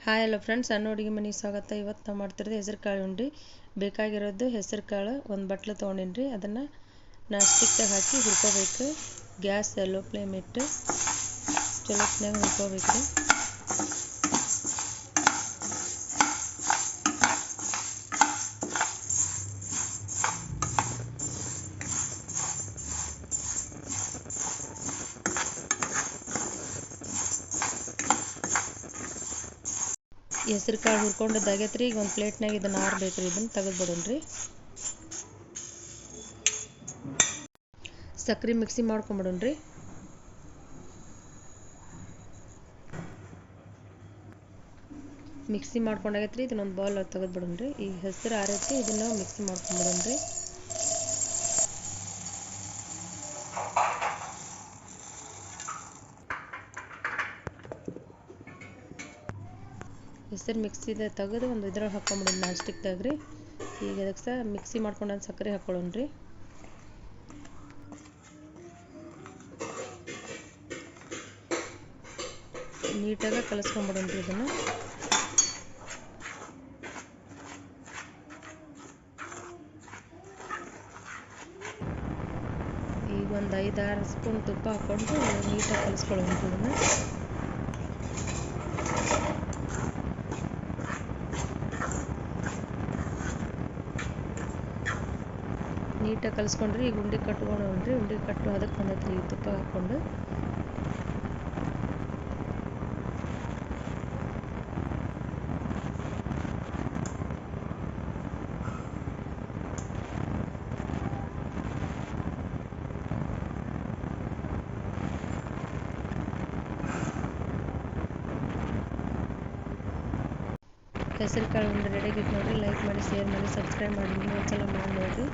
Hi hello friends ಸಣ್ಣ ಅಡುಗೆ ಮನೆಗೆ ಸ್ವಾಗತ. ಇವತ್ತು ನಾವು ಮಾಡ್ತಿರೋದು ಹೆಸರು ಕಾಳು ಉಂಡೆ. ಬೇಕಾಗಿರೋದು ಹೆಸರು ಕಾಳು ಒಂದು ಬಟ್ಲು ತೊಗೊಂಡಿನಿ ಅದನ್ನು ನಾ ಸ್ಟಿಕ್ದಾಗ ಹಾಕಿ ಹುರ್ಕೋಬೇಕು. ಗ್ಯಾಸ್ ಎಲ್ಲೋ ಫ್ಲೇಮ್ ಇಟ್ಟು ಚಲೋತ್ನಾಗ ಹುರ್ಕೋಬೇಕು. ಹೆಸ್ರು ಕಾಳು ಹುರ್ಕೊಂಡಿದ್ದಾಗೈತೆ ರೀ ಈಗ ಒಂದು ಪ್ಲೇಟ್ನಾಗ ಇದನ್ನು ಆರ್ಬೇಕು ರೀ ಇದನ್ನು ತೆಗೆದು ರೀ ಸಕ್ರೆ ಮಿಕ್ಸಿ ಮಾಡ್ಕೊಂಬಿಡೋಣ್ರಿ. ಮಿಕ್ಸಿ ಮಾಡ್ಕೊಂಡಾಗೈತೆ ರೀ ಇದನ್ನೊಂದು ಬೌಲ್ ತೆಗೆದು ಬಿಡೋಣ್ರಿ ಈ ಹೆಸರು ಆರೈತಿ ಇದನ್ನು ಮಿಕ್ಸಿ ಮಾಡ್ಕೊಂಬಿಡೋಣ್ರಿ. ಹೆಸರು ಮಿಕ್ಸಿದ ತೆಗೆದು ಒಂದು ಇದ್ರೊಳಗೆ ಹಾಕ್ಕೊಂಬಿಡೋಣ ನಾನ್ ಸ್ಟಿಕ್ದಾಗ ರೀ ಈಗ ಅದಕ್ಕೆ ಸಹ ಮಿಕ್ಸಿ ಮಾಡ್ಕೊಂಡು ಸಕ್ಕರೆ ಹಾಕ್ಕೊಳ್ಳೋಣ ರೀ ನೀಟಾಗಿ ಕಲಿಸ್ಕೊಂಬಿಡೋಣ ರೀ ಇದನ್ನು. ಈಗ ಒಂದು ಐದು ಆರು ಸ್ಪೂನ್ ತುಪ್ಪ ಹಾಕ್ಕೊಂಡು ನೀಟಾಗಿ ರೀ ಇದನ್ನು. ನೀಟಾಗಿ ಕಲಿಸ್ಕೊಂಡ್ರಿ ಈಗ ಉಂಡೆ ಕಟ್ಕೊಂಡ್ರಿ ಉಂಡೆ ಕಟ್ಟು ಅದಕ್ಕೆ ಬಂದೈತ್ರಿ ಈಗ ತುಪ್ಪ ಹಾಕ್ಕೊಂಡು. ಹೆಸರು ಕಾಳು ಉಂಡೆ ರೆಡಿ ಆಗಿತ್ತು ನೋಡಿರಿ. ಲೈಕ್ ಮಾಡಿ ಶೇರ್ ಮಾಡಿ ಸಬ್ಸ್ಕ್ರೈಬ್ ಮಾಡಿ. ನೀವು ಒಂದ್ಸಲ ಮಾಡಿ ನೋಡಿರಿ